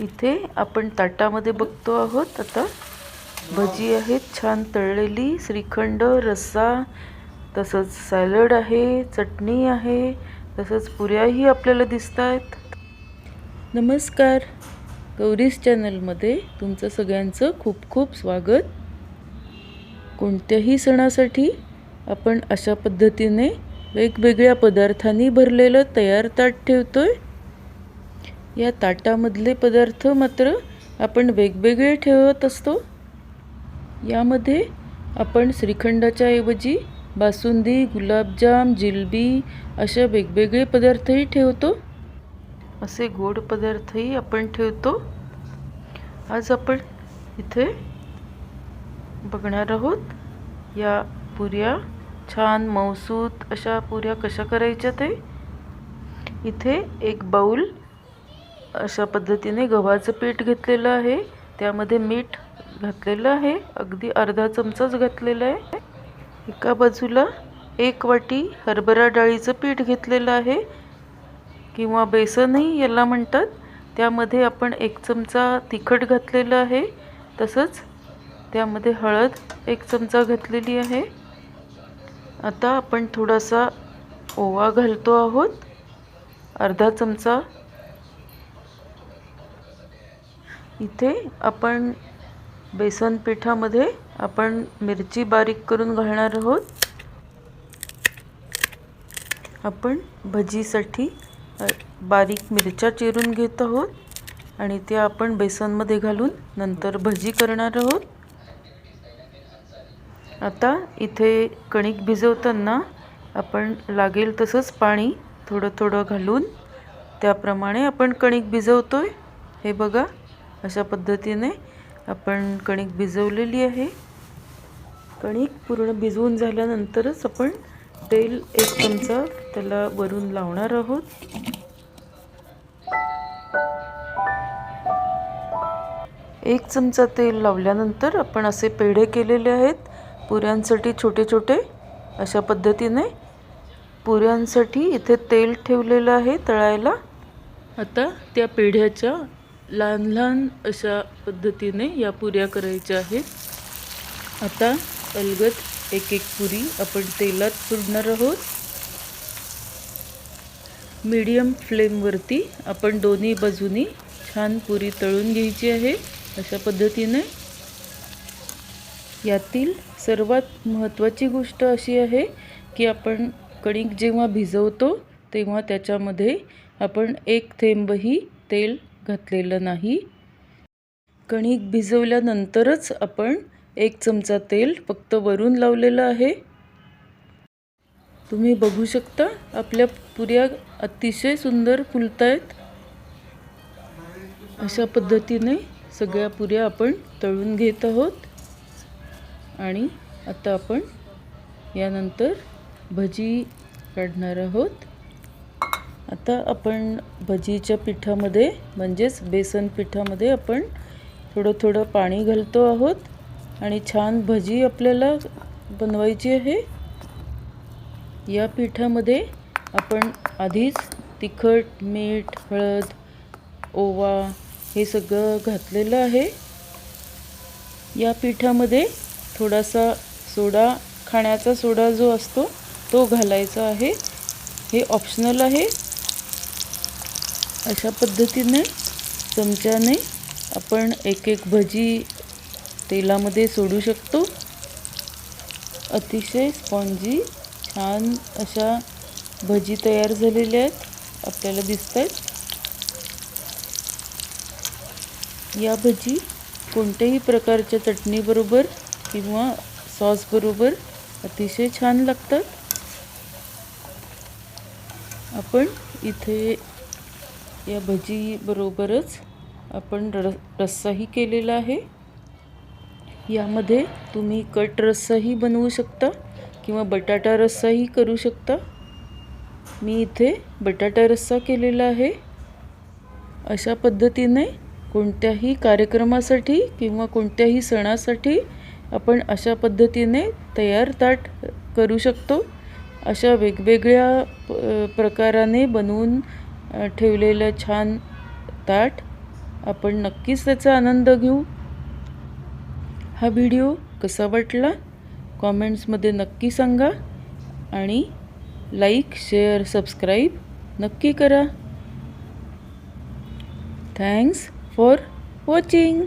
इथे आपण ताटामध्ये बघतो आहोत. आता भजी आहेत छान तळलेली श्रीखंड रस्सा तसंच सॅलड आहे चटणी आहे तसंच पुऱ्याही आपल्याला दिसत आहेत नमस्कार. गौरीस चॅनलमध्ये तुमचं सगळ्यांचं खूप खूप स्वागत. कोणत्याही सणासाठी आपण अशा पद्धतीने वेगवेगळ्या पदार्थांनी भरलेलं तयार ताट ठेवतो आहे या ताटामधले पदार्थ मात्र आपण वेगवेगळे ठेवत असतो. यामध्ये आपण श्रीखंडाच्या ऐवजी बासुंदी गुलाबजाम जिलबी अशा वेगवेगळे पदार्थही ठेवतो. असे गोड पदार्थही आपण ठेवतो. आज आपण इथे बघणार आहोत या पुऱ्या. छान मौसूत अशा पुऱ्या कशा करायच्या ते. इथे एक बाऊल अशा पद्धतीने गव्हाचं पीठ घेतलेलं आहे. त्यामध्ये मीठ घातलेलं आहे. अगदी अर्धा चमचाच घातलेला आहे. एका बाजूला एक वाटी हरभरा डाळीचं पीठ घेतलेलं आहे. किंवा बेसनही याला म्हणतात. त्यामध्ये आपण एक चमचा तिखट घातलेलं आहे. तसंच त्यामध्ये हळद एक चमचा घातलेली आहे. आता आपण थोडासा ओवा घालतो आहोत. अर्धा चमचा इथे आपण बेसन पिठामध्ये आपण मिरची बारीक करून घालणार आहोत. आपण भजीसाठी बारीक मिरच्या चिरून घेत आहोत आणि त्या आपण बेसनमध्ये घालून नंतर भजी करणार आहोत. आता इथे कणिक भिजवताना आपण लागेल तसंच पाणी थोडं थोडं घालून त्याप्रमाणे आपण कणिक भिजवतो आहे हे बघा अशा पद्धतीने आपण कणिक भिजवलेली आहे. कणिक पूर्ण भिजवून झाल्यानंतरच आपण तेल एक चमचा त्याला वरून लावणार आहोत. एक चमचा तेल लावल्यानंतर आपण असे पेढे केलेले आहेत. पुऱ्यांसाठी छोटे छोटे. अशा पद्धतीने पुऱ्यांसाठी इथे तेल ठेवलेलं आहे तळायला. आता त्या पेढ्याच्या लहान लहान अशा पद्धतीने या पुऱ्या करायच्या आहेत. आता अलगत एक एक पुरी आपण तेलात सोडणार आहोत. मीडियम फ्लेमवरती आपण दोन्ही बाजूनी छान पुरी तळून घ्यायची आहे अशा पद्धतीने. यातील सर्वात महत्त्वाची गोष्ट अशी आहे की आपण कणिक जेव्हा भिजवतो तेव्हा त्याच्यामध्ये आपण एक थेंबही तेल घातलेलं नाही. कणिक भिजवल्यानंतरच आपण एक चमचा तेल फक्त वरून लावलेलं आहे. तुम्ही बघू शकता आपल्या पुऱ्या अतिशय सुंदर फुलत आहेत अशा पद्धतीने सगळ्या पुऱ्या आपण तळून घेत आहोत. आणि आता आपण यानंतर भजी काढणार आहोत. आता आपण भजीच्या पिठामध्ये म्हणजेच बेसन पिठामध्ये आपण थोडं थोडं पाणी घालतो आहोत. आणि छान भजी आपल्याला बनवायची आहे. या पिठामध्ये आपण आधीच तिखट मीठ हळद ओवा हे सगळं घातलेलं आहे. या पिठामध्ये थोडासा सोडा खाण्याचा सोडा जो असतो तो घालायचा आहे. हे ऑप्शनल आहे. अशा पद्धतीने चमच्याने आपण एक एक भजी तेलामध्ये सोडू शकतो. अतिशय स्पॉन्जी छान अशा भजी तयार झालेल्या आहेत. आपल्याला दिसत आहेत या भजी कोणत्याही प्रकारच्या चटणीबरोबर किंवा सॉसबरोबर अतिशय छान लागतात. आपण इथे या भजीबरोबरच आपण र रस्साही केलेला आहे. यामध्ये तुम्ही कट रस्साही बनवू शकता किंवा बटाटा रस्साही करू शकता. मी इथे बटाटा रस्सा केलेला आहे. अशा पद्धतीने कोणत्याही कार्यक्रमासाठी किंवा कोणत्याही सणासाठी आपण अशा पद्धतीने तयार ताट करू शकतो. अशा वेगवेगळ्या प्रकाराने बनवून ठेवलेलं छान ताट. आपण नक्कीच त्याचा आनंद घेऊ. हा व्हिडिओ कसा वाटला? कॉमेंट्समध्ये नक्की सांगा. आणि लाईक शेअर सबस्क्राईब नक्की करा. Thanks for watching.